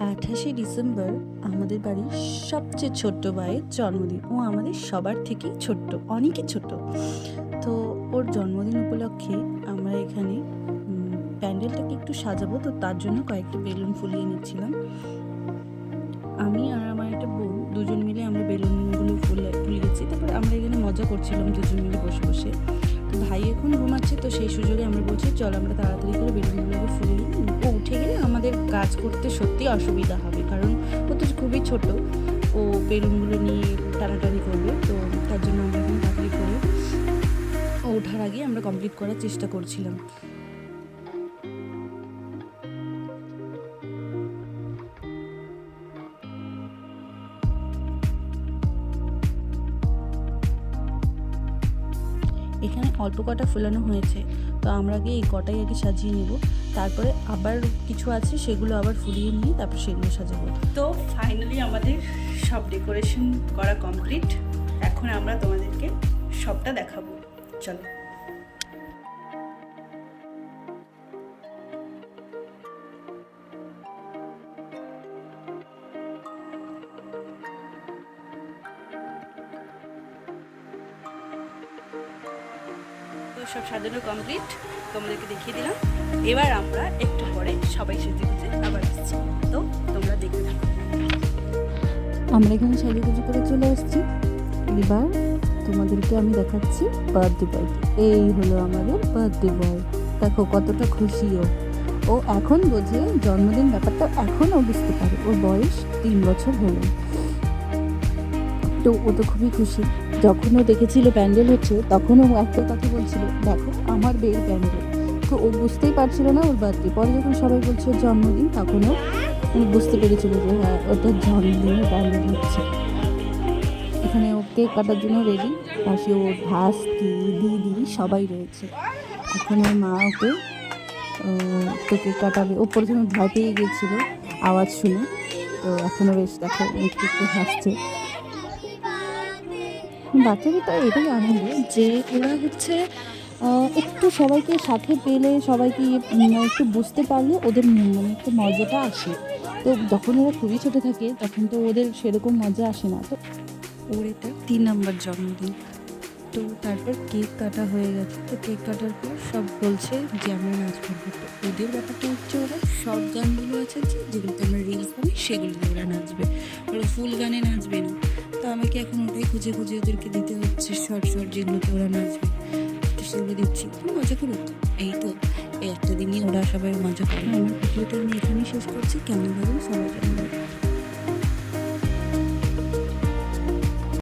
আঠাশে ডিসেম্বর আমাদের বাড়ির সবচেয়ে ছোট্ট ভাইয়ের জন্মদিন। ও আমাদের সবার থেকেই ছোট্ট, অনেকই ছোট তো ওর জন্মদিন উপলক্ষে আমরা এখানে প্যান্ডেলটাকে একটু সাজাবো। তো তার জন্য কয়েকটি বেলুন ফুলিয়ে নিচ্ছিলাম। আমি আর আমার একটা বউ দুজন মিলে আমরা বেলুনগুলো ফুলে, ফুলিয়েছি। তারপরে আমরা এখানে মজা করছিলাম দুজন মিলে বসে বসে। তো ভাই এখন ঘুমাচ্ছে, তো সেই সুযোগে আমরা বলছি, চল আমরা তাড়াতাড়ি করে বেলুনগুলোকে ফুলিয়ে নিই। ও উঠে গেলে আমাদের কাজ করতে সত্যি অসুবিধা হবে। কারণ ও তো খুবই ছোট। ও বেলুনগুলো নিয়ে টানাটানি করবে। তো তার জন্য আমরা এখন তাড়াতাড়ি করে ওঠার আগে আমরা কমপ্লিট করার চেষ্টা করছিলাম। এখানে অল্প কটা ফুলানো হয়েছে। তো আমরা আগে এই কটাই আগে সাজিয়ে নেব। তারপরে আবার কিছু আছে, সেগুলো আবার ফুলিয়ে নিয়ে তারপর সেগুলো সাজাবো। তো ফাইনালি আমাদের সব ডেকোরেশন করা কমপ্লিট এখন আমরা তোমাদেরকে সবটা দেখাবো। চলো। সব সাজানো কমপ্লিট তোমাদেরকে দেখিয়ে দিলাম। এবার আমরা একটু পরে সবাই সেজে গুজে আবার আসছি। তো তোমরা দেখতে থাকো। আমরা এখানে সাজুগুজু করে চলে আসছি। এবার তোমাদেরকে আমি দেখাচ্ছি বার্থডে পার্টি এই হলো আমাদের বার্থডে বয় দেখো কতটা খুশি ও। ও এখন বোঝে জন্মদিন ব্যাপারটা এখনও বুঝতে পারে। ওর বয়স তিন বছর হলো। তো ও তো খুবই খুশি। যখন ও দেখেছিল প্যান্ডেল হচ্ছে, তখন ও একটা কথা বলছিল, দেখো, আমার বিয়ের প্যান্ডেল। তো ও বুঝতেই পারছিল না ওর বার্থডে। পরে যখন সবাই বলছে ওর জন্মদিন তখনও ও বুঝতে পেরেছিল যে হ্যাঁ ওটার জন্মদিনের প্যান্ডেল হচ্ছে। এখানে ও কেক কাটার জন্য রেডি পাশে ওর ভাস্তি দিদি, সবাই রয়েছে। এখন ওর মা ওকে তো কেক কাটাবে। ও প্রথমে ভয় পেয়ে গিয়েছিল আওয়াজ শুনে। তো এখনও বেশ দেখো, একটু একটু হাসছে। বাচ্চাদের তো এটাই আনন্দ যে ওরা হচ্ছে একটু সবাইকে সাথে পেলে, সবাইকে একটু বুঝতে পারলে ওদের মানে একটু মজাটা আসে। তো যখন ওরা খুবই ছোটো থাকে, তখন তো ওদের সেরকম মজা আসে না। তো ওর এটা তিন নম্বর জন্মদিন। তো তারপর কেক কাটা হয়ে গেছে। তো কেক কাটার পর সব বলছে যে, আমরা নাচ করব। তো ওদের ব্যাপারটা হচ্ছে ওরা সব গানগুলো আছে যেগুলোতে আমরা রিলস বানাই সেগুলোতে ওরা নাচবে। ওরা ফুল গানে নাচবে না। তো আমাকে এখন ওটাই খুঁজে খুঁজে ওদেরকে দিতে হচ্ছে শর্ট শর্ট যেগুলোতে ওরা নাচবে তো সেগুলো দিচ্ছি। মজা করুক এই তো, এই একটা দিনই ওরা সবাই মজা করে। আমার ভিডিওটা আমি এখানেই শেষ করছি। কেমন ভাবে সবাই।